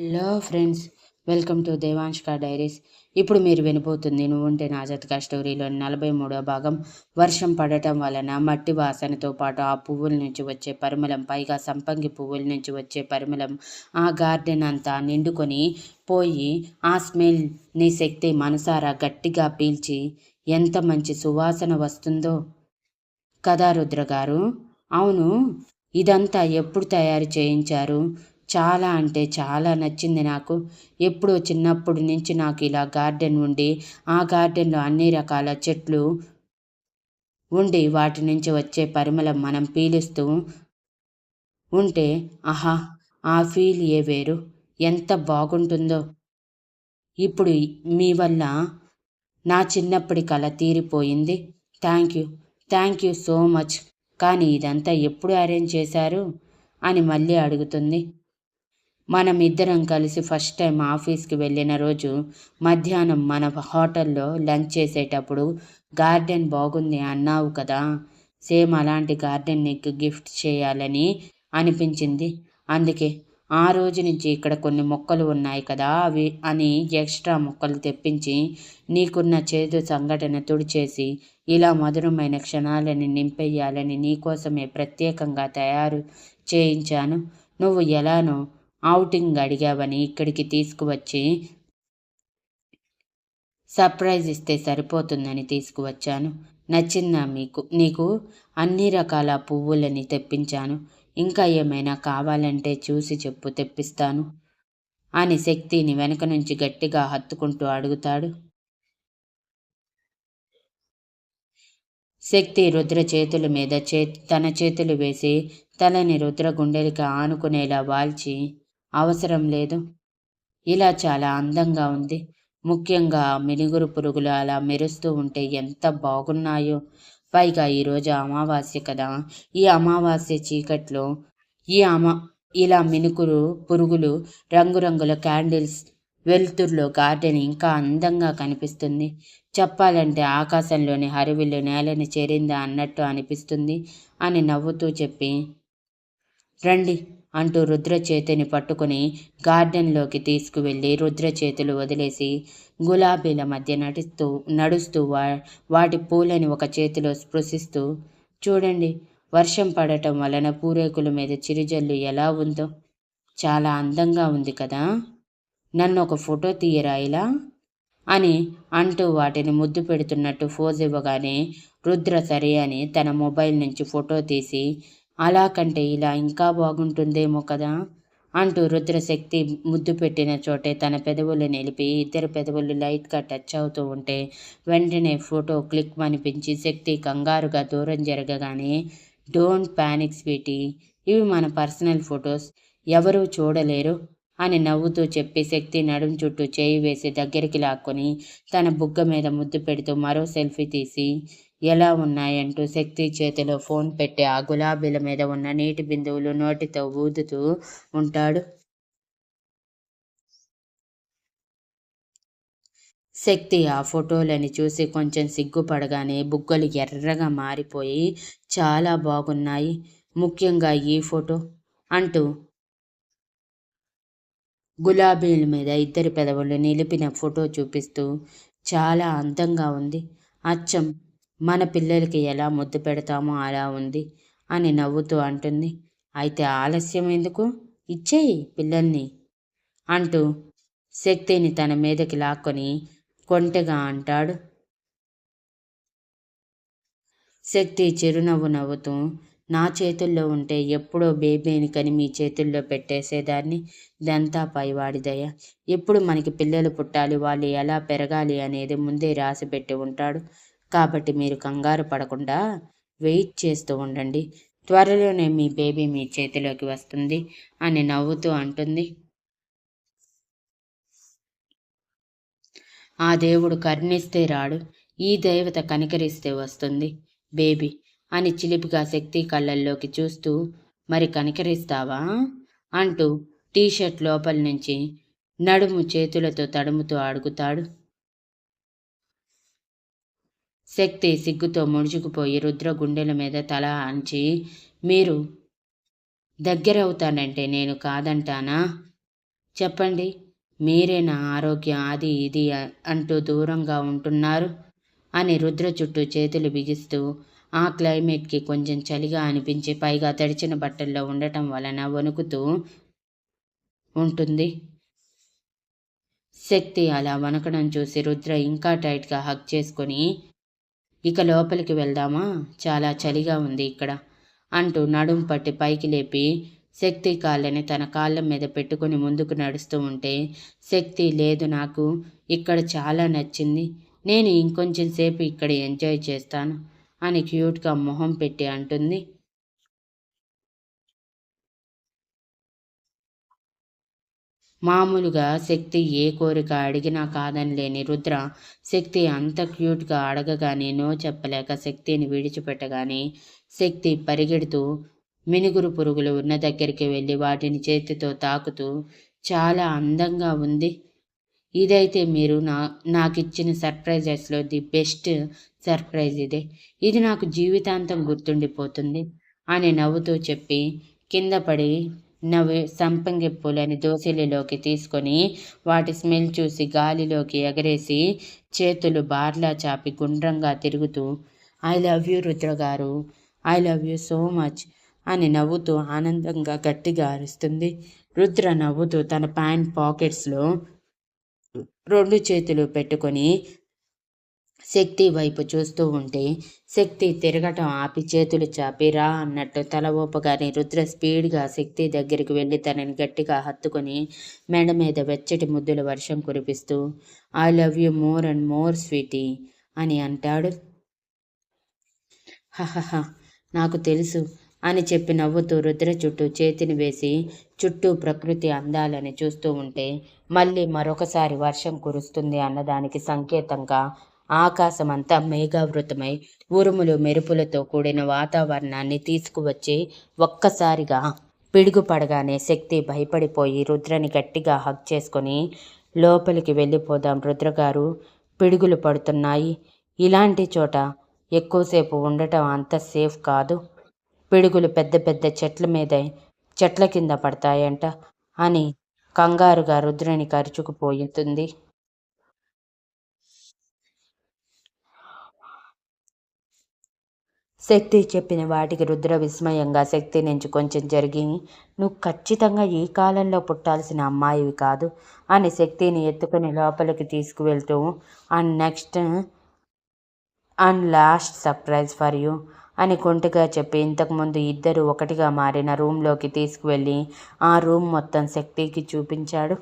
Hello friends welcome to దేవాంష్క diaries. ఇప్పుడు మీరు వినబోతుంది నువ్వుంటే నా జతకా స్టోరీలో నలభై మూడో భాగం. వర్షం పడటం వలన మట్టి వాసనతో పాటు ఆ పువ్వుల నుంచి వచ్చే పరిమళం పైగా సంపంగి పువ్వుల నుంచి వచ్చే పరిమళం ఆ గార్డెన్ అంతా నిండుకొని పోయి ఆ స్మెల్ నీ శక్తి మనసారా గట్టిగా పీల్చి ఎంత మంచి సువాసన వస్తుందో. కదా రుద్ర గారు అవును ఇదంతా ఎప్పుడు తయారు చేయించారు? చాలా అంటే చాలా నచ్చింది నాకు. ఎప్పుడో చిన్నప్పటి నుంచి నాకు ఇలా గార్డెన్ ఉండి ఆ గార్డెన్లో అన్ని రకాల చెట్లు ఉండి వాటి నుంచి వచ్చే పరిమళం మనం పీలుస్తూ ఉంటే ఆహా ఆ ఫీల్ ఏ వేరు? ఎంత బాగుంటుందో. ఇప్పుడు మీ వల్ల నా చిన్నప్పటి కళ తీరిపోయింది. Thank you. Thank you so much. కానీ ఇదంతా ఎప్పుడు అరేంజ్ చేశారు? అని మళ్ళీ అడుగుతుంది. మనం ఇద్దరం కలిసి ఫస్ట్ టైం ఆఫీస్కి వెళ్ళిన రోజు మధ్యాహ్నం మన హోటల్లో లంచ్ చేసేటప్పుడు గార్డెన్ బాగుంది అన్నావు కదా సేమ్ అలాంటి గార్డెన్ నీకు గిఫ్ట్ చేయాలని అనిపించింది. అందుకే ఆ రోజు నుంచి ఇక్కడ కొన్ని మొక్కలు ఉన్నాయి కదా అవి అని ఎక్స్ట్రా మొక్కలు తెప్పించి నీకున్న చేదు సంఘటన తుడిచేసి ఇలా మధురమైన క్షణాలని నింపేయాలని నీకోసమే ప్రత్యేకంగా తయారు చేయించాను. నువ్వు ఎలానో ఔటింగ్ అడిగావని ఇక్కడికి తీసుకువచ్చి సర్ప్రైజ్ ఇస్తే సరిపోతుందని తీసుకువచ్చాను. నచ్చిందా మీకు? నీకు అన్ని రకాల పువ్వులని తెప్పించాను. ఇంకా ఏమైనా కావాలంటే చూసి చెప్పు తెప్పిస్తాను అని శక్తిని వెనక నుంచి గట్టిగా హత్తుకుంటూ అడుగుతాడు. శక్తి రుద్ర చేతుల మీద చే తన చేతులు వేసి తలని రుద్ర గుండెలకి ఆనుకునేలా వాల్చి అవసరం లేదు. ఇలా చాలా అందంగా ఉంది. ముఖ్యంగా మినుగురు పురుగులు అలా మెరుస్తూ ఉంటే ఎంత బాగున్నాయో. పైగా ఈరోజు అమావాస్య కదా. ఈ అమావాస్య చీకట్లో ఈ అమా ఇలా మినుకురు పురుగులు రంగురంగుల క్యాండిల్స్ వెలుతురులో గార్డెన్ ఇంకా అందంగా కనిపిస్తుంది. చెప్పాలంటే ఆకాశంలోని హరివిల్లు నేలని చేరిందా అన్నట్టు అనిపిస్తుంది అని నవ్వుతూ చెప్పి రండి అంటూ రుద్ర చేతిని పట్టుకుని గార్డెన్లోకి తీసుకువెళ్ళి రుద్ర చేతులు వదిలేసి గులాబీల మధ్య నటిస్తూ నడుస్తూ వా వాటి పూలని ఒక చేతిలో స్పృశిస్తూ చూడండి వర్షం పడటం వలన పూరేకుల మీద చిరుజల్లు ఎలా ఉందో. చాలా అందంగా ఉంది కదా. నన్ను ఒక ఫోటో తీయరా ఇలా అని అంటూ వాటిని ముద్దు పెడుతున్నట్టు ఫోజ్ ఇవ్వగానే రుద్ర సరే అని తన మొబైల్ నుంచి ఫోటో తీసి అలా కంటే ఇలా ఇంకా బాగుంటుందేమో కదా అంటూ రుద్రశక్తి ముద్దు పెట్టిన చోటే తన పెదవులు నిలిపి ఇద్దరు పెదవులు లైట్గా టచ్ అవుతూ ఉంటే వెంటనే ఫోటో క్లిక్ అనిపించి శక్తి కంగారుగా దూరం జరగగానే డోంట్ ప్యానిక్ స్వీటీ ఇవి మన పర్సనల్ ఫొటోస్ ఎవరూ చూడలేరు అని నవ్వుతూ చెప్పి శక్తి నడుం చుట్టూ చేయి వేసి దగ్గరికి లాక్కొని తన బుగ్గ మీద ముద్దు పెడుతూ మరో సెల్ఫీ తీసి ఎలా ఉన్నాయంటూ శక్తి చేతిలో ఫోన్ పెట్టి ఆ గులాబీల మీద ఉన్న నీటి బిందువులు నోటితో ఊదుతూ ఉంటాడు. శక్తి ఆ ఫోటోలని చూసి కొంచెం సిగ్గుపడగానే బుగ్గలు ఎర్రగా మారిపోయి చాలా బాగున్నాయి. ముఖ్యంగా ఈ ఫోటో అంటూ గులాబీల మీద ఇద్దరి పెదవులు నిలిపిన ఫోటో చూపిస్తూ చాలా అందంగా ఉంది. అచ్చం మన పిల్లలకి ఎలా ముద్దు పెడతామో అలా ఉంది అని నవ్వుతూ అంటుంది. అయితే ఆలస్యం ఎందుకు? ఇచ్చేయి పిల్లల్ని అంటూ శక్తిని తన మీదకి లాక్కొని కొంటెగా అంటాడు. శక్తి చిరునవ్వు నవ్వుతూ నా చేతుల్లో ఉంటే ఎప్పుడో బేబీని కని మీ చేతుల్లో పెట్టేసేదాన్ని. దంతా పైవాడిదయ ఎప్పుడు మనకి పిల్లలు పుట్టాలి వాళ్ళు ఎలా పెరగాలి అనేది ముందే రాసి పెట్టి ఉంటాడు. కాబట్టి మీరు కంగారు పడకుండా వెయిట్ చేస్తూ ఉండండి. త్వరలోనే మీ బేబీ మీ చేతిలోకి వస్తుంది అని నవ్వుతూ అంటుంది. ఆ దేవుడు కర్ణిస్తే రాడు ఈ దేవత కనికరిస్తే వస్తుంది. బేబీ అని చిలిపిగా శక్తి కళ్ళల్లోకి చూస్తూ మరి కనికరిస్తావా? అంటూ టీషర్ట్ లోపల నుంచి నడుము చేతులతో తడుముతూ అడుగుతాడు. శక్తి సిగ్గుతో ముడుచుకుపోయి రుద్ర గుండెల మీద తల అంచి మీరు దగ్గరవుతానంటే నేను కాదంటానా? చెప్పండి మీరే నా ఆరోగ్యం అది ఇది అంటూ దూరంగా ఉంటున్నారు అని రుద్ర చుట్టూ చేతులు బిగిస్తూ ఆ క్లైమేట్కి కొంచెం చలిగా అనిపించి పైగా తడిచిన బట్టల్లో ఉండటం వలన వణుకుతూ ఉంటుంది. శక్తి అలా వణకడం చూసి రుద్ర ఇంకా టైట్గా హక్ చేసుకొని ఇక లోపలికి వెళ్దామా? చాలా చలిగా ఉంది ఇక్కడ అంటూ నడుం పట్టి పైకి లేపి శక్తి కాళ్ళని తన కాళ్ళ మీద పెట్టుకుని ముందుకు నడుస్తూ ఉంటే శక్తి లేదు నాకు ఇక్కడ చాలా నచ్చింది. నేను ఇంకొంచెం సేపు ఇక్కడ ఎంజాయ్ చేస్తాను అని క్యూట్గా మొహం పెట్టి అంటుంది. మామూలుగా శక్తి ఏ కోరిక అడిగినా కాదని లేని రుద్ర శక్తి అంత క్యూట్గా అడగగానే నో చెప్పలేక శక్తిని విడిచిపెట్టగానే శక్తి పరిగెడుతూ మినుగురు పురుగులు ఉన్న దగ్గరికి వెళ్ళి వాటిని చేతితో తాకుతూ చాలా అందంగా ఉంది. ఇదైతే మీరు నా నాకు ఇచ్చిన సర్ప్రైజెస్లో ది బెస్ట్ సర్ప్రైజ్ ఇదే. ఇది నాకు జీవితాంతం గుర్తుండిపోతుంది అని నవ్వుతూ చెప్పి కింద పడి నవ్వు సంపంగి పూలని దోశలిలోకి తీసుకొని వాటి స్మెల్ చూసి గాలిలోకి ఎగరేసి చేతులు బార్లా చాపి గుండ్రంగా తిరుగుతూ ఐ లవ్ యూ రుద్ర గారు I love you so much అని నవ్వుతూ ఆనందంగా గట్టిగా అరుస్తుంది. రుద్ర నవ్వుతూ తన ప్యాంట్ పాకెట్స్లో రెండు చేతులు పెట్టుకొని శక్తి వైపు చూస్తూ ఉంటే శక్తి తిరగటం ఆపి చేతులు చాపి రా అన్నట్టు తల ఊపగానే రుద్ర స్పీడ్గా శక్తి దగ్గరికి వెళ్ళి తనని గట్టిగా హత్తుకొని మెడ మీద వెచ్చటి ముద్దుల వర్షం కురిపిస్తూ I love you more and more sweetie అని అంటాడు. హహహ నాకు తెలుసు అని చెప్పి నవ్వుతూ రుద్ర చుట్టూ చేతిని వేసి చుట్టూ ప్రకృతి అందాలని చూస్తూ ఉంటే మళ్ళీ మరొకసారి వర్షం కురుస్తుంది అన్నదానికి సంకేతంగా ఆకాశమంతా మేఘావృతమై ఉరుములు మెరుపులతో కూడిన వాతావరణాన్ని తీసుకువచ్చి ఒక్కసారిగా పిడుగు పడగానే శక్తి భయపడిపోయి రుద్రని గట్టిగా హక్ చేసుకొని లోపలికి వెళ్ళిపోదాం రుద్రగారు. పిడుగులు పడుతున్నాయి. ఇలాంటి చోట ఎక్కువసేపు ఉండటం అంత సేఫ్ కాదు. పిడుగులు పెద్ద పెద్ద చెట్ల మీద చెట్ల కింద పడతాయంట అని కంగారుగా రుద్రని కరుచుకుపోతుంది శక్తి చెప్పిన వాటికి రుద్ర విస్మయంగా శక్తి నుంచి కొంచెం జరిగి నువ్వు ఖచ్చితంగా ఈ కాలంలో పుట్టాల్సిన అమ్మాయివి కాదు అని శక్తిని ఎత్తుకుని లోపలికి తీసుకువెళ్తూ and next and last surprise for you అని కొంటగా చెప్పి ఇంతకుముందు ఇద్దరు ఒకటిగా మారిన రూమ్లోకి తీసుకువెళ్ళి ఆ రూమ్ మొత్తం శక్తికి చూపించాడు.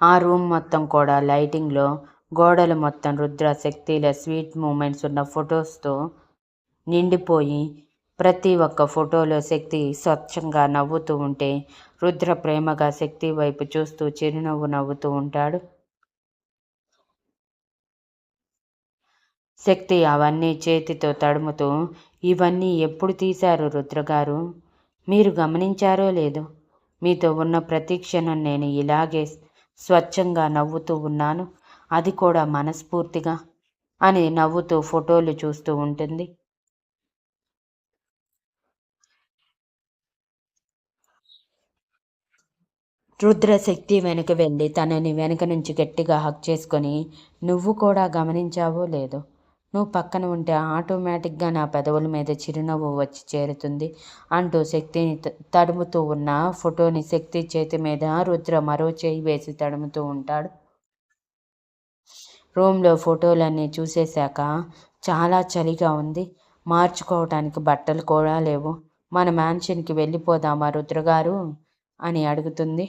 ఆ రూమ్ మొత్తం కూడా లైటింగ్లో గోడలు మొత్తం రుద్ర శక్తిల స్వీట్ మూమెంట్స్ ఉన్న ఫొటోస్తో నిండిపోయి ప్రతి ఒక్క ఫోటోలో శక్తి స్వచ్ఛంగా నవ్వుతూ ఉంటే రుద్ర ప్రేమగా శక్తి వైపు చూస్తూ చిరునవ్వు నవ్వుతూ ఉంటాడు. శక్తి అవన్నీ చేతితో తడుముతూ ఇవన్నీ ఎప్పుడు తీశారు రుద్రగారు మీరు గమనించారో లేదో? మీతో ఉన్న ప్రతి క్షణం నేను ఇలాగే స్వచ్ఛంగా నవ్వుతూ ఉన్నాను. అది కూడా మనస్ఫూర్తిగా అని నవ్వుతూ ఫోటోలు చూస్తూ ఉంటుంది. రుద్ర శక్తి వెనుక వెళ్ళి తనని వెనుక నుంచి గట్టిగా హక్ చేసుకొని నువ్వు కూడా గమనించావో లేదో? నువ్వు పక్కన ఉంటే ఆటోమేటిక్గా నా పెదవుల మీద చిరునవ్వు వచ్చి చేరుతుంది అంటూ శక్తిని తడుముతూ ఉన్న ఫోటోని శక్తి చేతి మీద రుద్ర మరో చేయి వేసి తడుముతూ ఉంటాడు. రూమ్లో ఫోటోలన్నీ చూసేశాక చాలా చలిగా ఉంది. మార్చుకోవటానికి బట్టలు కూడా లేవు. మన మ్యాన్షన్కి వెళ్ళిపోదామా రుద్రగారు అని అడుగుతుంది.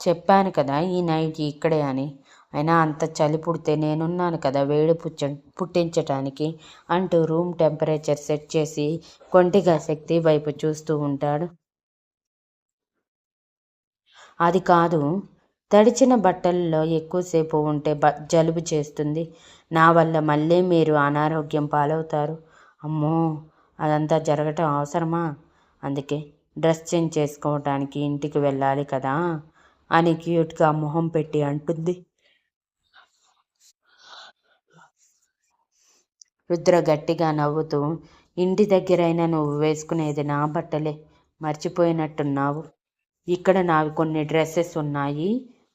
చెప్పాను కదా ఈ నైట్ ఇక్కడే అని. అయినా అంత చలి పుడితే నేనున్నాను కదా వేడి పుచ్చ పుట్టించటానికి అంటూ రూమ్ టెంపరేచర్ సెట్ చేసి కొంటిగా శక్తి వైపు చూస్తూ ఉంటాడు. అది కాదు తడిచిన బట్టల్లో ఎక్కువసేపు ఉంటే బ జలుబు చేస్తుంది. నా వల్ల మళ్ళీ మీరు అనారోగ్యం పాలవుతారు. అమ్మో అదంతా జరగటం అవసరమా? అందుకే డ్రెస్ చేంజ్ చేసుకోవటానికి ఇంటికి వెళ్ళాలి కదా? అని క్యూట్గా మొహం పెట్టి అంటుంది. రుద్ర గట్టిగా నవ్వుతూ ఇంటి దగ్గరైనా నువ్వు వేసుకునేది నా బట్టలే మర్చిపోయినట్టున్నావు. ఇక్కడ నావి కొన్ని డ్రెస్సెస్ ఉన్నాయి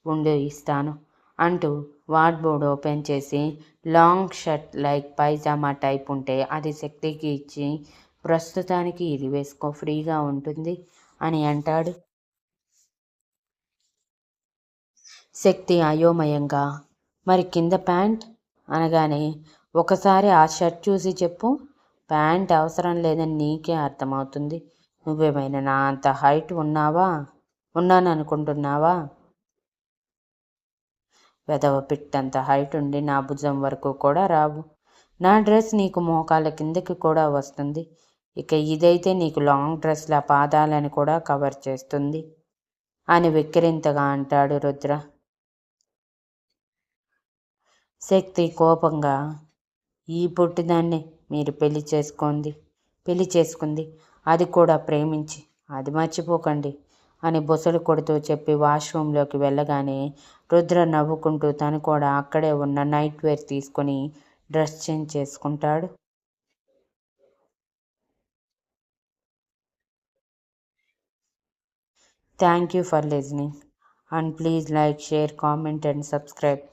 ఉండి ఇస్తాను అంటూ వార్డ్బోర్డ్ ఓపెన్ చేసి long shirt like pyjama type ఉంటే అది శక్తికి ఇచ్చి ప్రస్తుతానికి ఇది వేసుకో ఫ్రీగా ఉంటుంది అని అంటాడు. శక్తి అయోమయంగా మరి కింద ప్యాంట్? అనగానే ఒకసారి ఆ షర్ట్ చూసి చెప్పు ప్యాంట్ అవసరం లేదని నీకే అర్థమవుతుంది. నువ్వేమైనా నా అంత హైట్ ఉన్నావా? ఉన్నాను అనుకుంటున్నావా వెదవ పిట్టంత హైట్ ఉండి నా భుజం వరకు కూడా రావు. నా డ్రెస్ నీకు మోకాల కిందకి కూడా వస్తుంది. ఇక ఇదైతే నీకు లాంగ్ డ్రెస్ల పాదాలని కూడా కవర్ చేస్తుంది అని వెక్కిరింతగా అంటాడు రుద్ర. శక్తి కోపంగా ఈ పుట్టిదాన్ని మీరు పెళ్ళి చేసుకోండి పెళ్ళి చేసుకుంది అది కూడా ప్రేమించి అది మర్చిపోకండి. అని బొసలు కొడుతూ చెప్పి వాష్రూమ్లోకి వెళ్ళగానే రుద్ర నవ్వుకుంటూ తను కూడా అక్కడే ఉన్న నైట్ వేర్ తీసుకొని డ్రెస్ చేంజ్ చేసుకుంటాడు. Thank you for listening and please like share comment and subscribe.